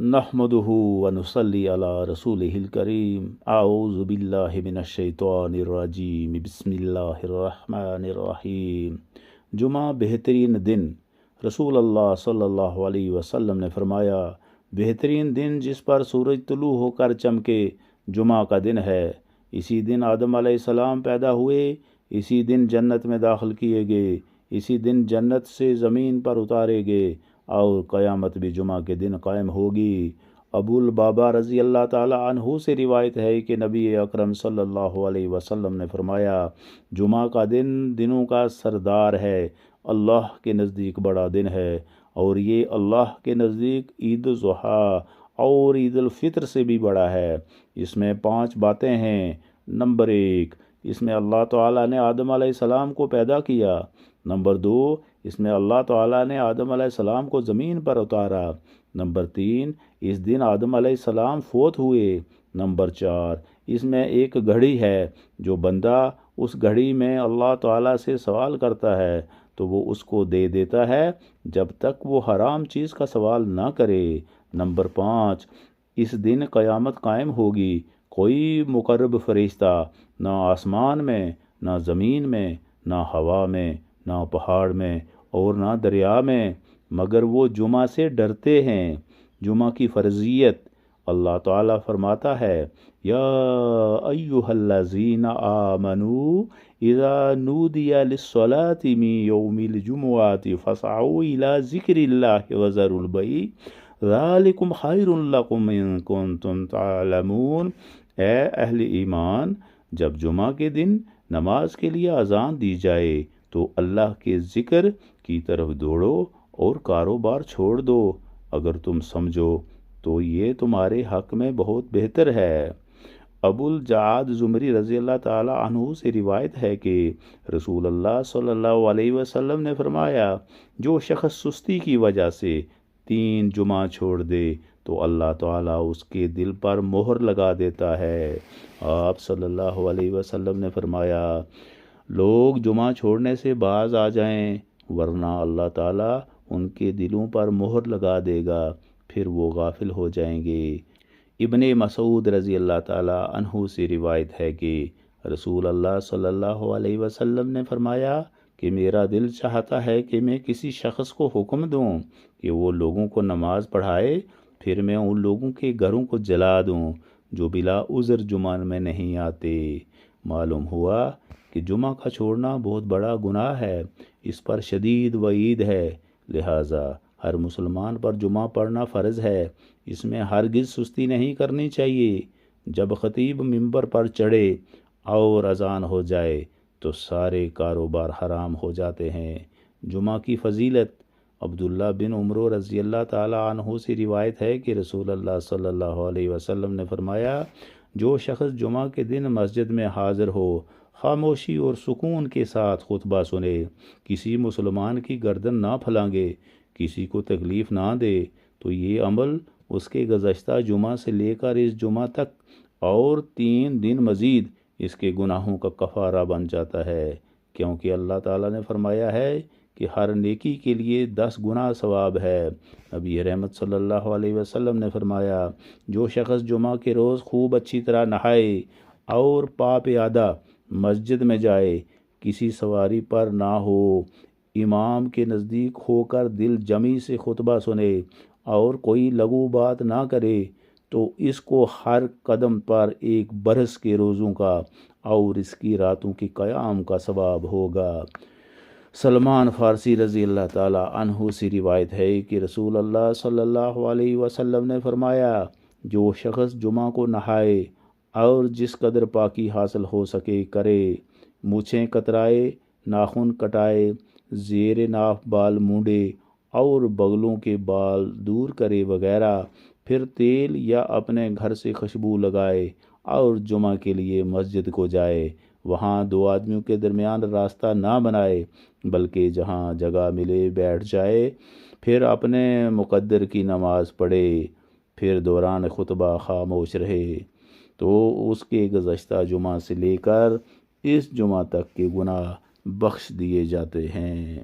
نحمده ونصلي على رسوله الكريم. اعوذ بالله من الشیطان الرجیم بسم اللہ الرحمن الرحیم جمعہ بہترین دن. رسول اللہ صلی اللہ علیہ وسلم نے فرمایا، بہترین دن جس پر سورج طلوع ہو کر چمکے، جمعہ کا دن ہے۔ اسی دن آدم علیہ السلام پیدا ہوئے، اسی دن جنت میں داخل کیے گئے، اسی دن جنت سے زمین پر اتارے گئے۔ اور قیامت بھی جمعہ کے دن قائم ہوگی۔ ابو البابا رضی اللہ تعالیٰ عنہ سے روایت ہے کہ نبی اکرم صلی اللہ علیہ وسلم نے فرمایا، جمعہ کا دن دنوں کا سردار ہے، اللہ کے نزدیک بڑا دن ہے اور یہ اللہ کے نزدیک عید الضحیٰ اور عید الفطر سے بھی بڑا ہے۔ اس میں پانچ باتیں ہیں۔ نمبر ایک، اس میں اللہ تعالیٰ نے آدم علیہ السلام کو پیدا کیا۔ نمبر دو اس میں اللہ تعالیٰ نے آدم علیہ السلام کو زمین پر اتارا۔ نمبر تین، اس دن آدم علیہ السلام فوت ہوئے۔ نمبر چار، اس میں ایک گھڑی ہے۔ جو بندہ اس گھڑی میں اللہ تعالیٰ سے سوال کرتا ہے، تو وہ اس کو دے دیتا ہے جب تک وہ حرام چیز کا سوال نہ کرے۔ نمبر پانچ، اس دن قیامت قائم ہوگی۔ کوئی مقرب فرشتہ نہ آسمان میں، نہ زمین میں، نہ ہوا میں، نہ پہاڑ میں اور نہ دریا میں، مگر وہ جمعہ سے ڈرتے ہیں۔ جمعہ کی فرضیت، اللہ تعالیٰ فرماتا ہے، یا ایوہ الذین آمنو اذا نودی للصلاة من یوم الجمعات فسعو الى ذکر اللہ وزر البئی ذالکم خیر لکم ان کنتم تعلمون۔ اے اہل ایمان، جب جمعہ کے دن نماز کے لیے اذان دی جائے تو اللہ کے ذکر کی طرف دوڑو اور کاروبار چھوڑ دو۔ اگر تم سمجھو تو یہ تمہارے حق میں بہت بہتر ہے۔ ابو الجاد زمری رضی اللہ تعالی عنہ سے روایت ہے کہ رسول اللہ صلی اللہ علیہ وسلم نے فرمایا، جو شخص سستی کی وجہ سے تین جمعہ چھوڑ دے تو اللہ تعالیٰ اس کے دل پر مہر لگا دیتا ہے۔ آپ صلی اللہ علیہ وسلم نے فرمایا، لوگ جمعہ چھوڑنے سے باز آ جائیں۔ ورنہ اللہ تعالیٰ ان کے دلوں پر مہر لگا دے گا، پھر وہ غافل ہو جائیں گے۔ ابن مسعود رضی اللہ تعالیٰ عنہ سے روایت ہے کہ رسول اللہ صلی اللہ علیہ وسلم نے فرمایا کہ میرا دل چاہتا ہے کہ میں کسی شخص کو حکم دوں کہ وہ لوگوں کو نماز پڑھائے، پھر میں ان لوگوں کے گھروں کو جلا دوں جو بلا عذر جمان میں نہیں آتے۔ معلوم ہوا کہ جمعہ کا چھوڑنا بہت بڑا گناہ ہے۔ اس پر شدید وعید ہے۔ لہٰذا ہر مسلمان پر جمعہ پڑھنا فرض ہے۔ اس میں ہرگز سستی نہیں کرنی چاہیے۔ جب خطیب ممبر پر چڑھے اور اذان ہو جائے تو سارے کاروبار حرام ہو جاتے ہیں۔ جمعہ کی فضیلت عبداللہ بن عمر رضی اللہ تعالیٰ عنہ سے روایت ہے کہ رسول اللہ صلی اللہ علیہ وسلم نے فرمایا، جو شخص جمعہ کے دن مسجد میں حاضر ہو خاموشی اور سکون کے ساتھ خطبہ سنے۔ کسی مسلمان کی گردن نہ پھلانگے، کسی کو تکلیف نہ دے، تو یہ عمل اس کے گزشتہ جمعہ سے لے کر اس جمعہ تک اور تین دن مزید اس کے گناہوں کا کفارہ بن جاتا ہے۔ کیونکہ اللہ تعالیٰ نے فرمایا ہے کہ ہر نیکی کے لیے دس گناہ ثواب ہے۔ نبی رحمت صلی اللہ علیہ وسلم نے فرمایا، جو شخص جمعہ کے روز خوب اچھی طرح نہائے اور پاپ آدھا مسجد میں جائے، کسی سواری پر نہ ہو۔ امام کے نزدیک ہو کر دل جمی سے خطبہ سنے اور کوئی لغو بات نہ کرے تو اس کو ہر قدم پر ایک برس کے روزوں کا اور اس کی راتوں کی قیام کا ثواب ہوگا۔ سلمان فارسی رضی اللہ تعالی عنہ سے روایت ہے کہ رسول اللہ صلی اللہ علیہ وسلم نے فرمایا، جو شخص جمعہ کو نہائے اور جس قدر پاکی حاصل ہو سکے کرے مچھیں کترائے، ناخن کٹائے، زیر ناف بال مونڈے اور بغلوں کے بال دور کرے وغیرہ، پھر تیل یا اپنے گھر سے خوشبو لگائے اور جمعہ کے لیے مسجد کو جائے۔ وہاں دو آدمیوں کے درمیان راستہ نہ بنائے، بلکہ جہاں جگہ ملے بیٹھ جائے، پھر اپنے مقدر کی نماز پڑھے، پھر دوران خطبہ خاموش رہے۔ تو اس کے گزشتہ جمعہ سے لے کر اس جمعہ تک کے گناہ بخش دیے جاتے ہیں۔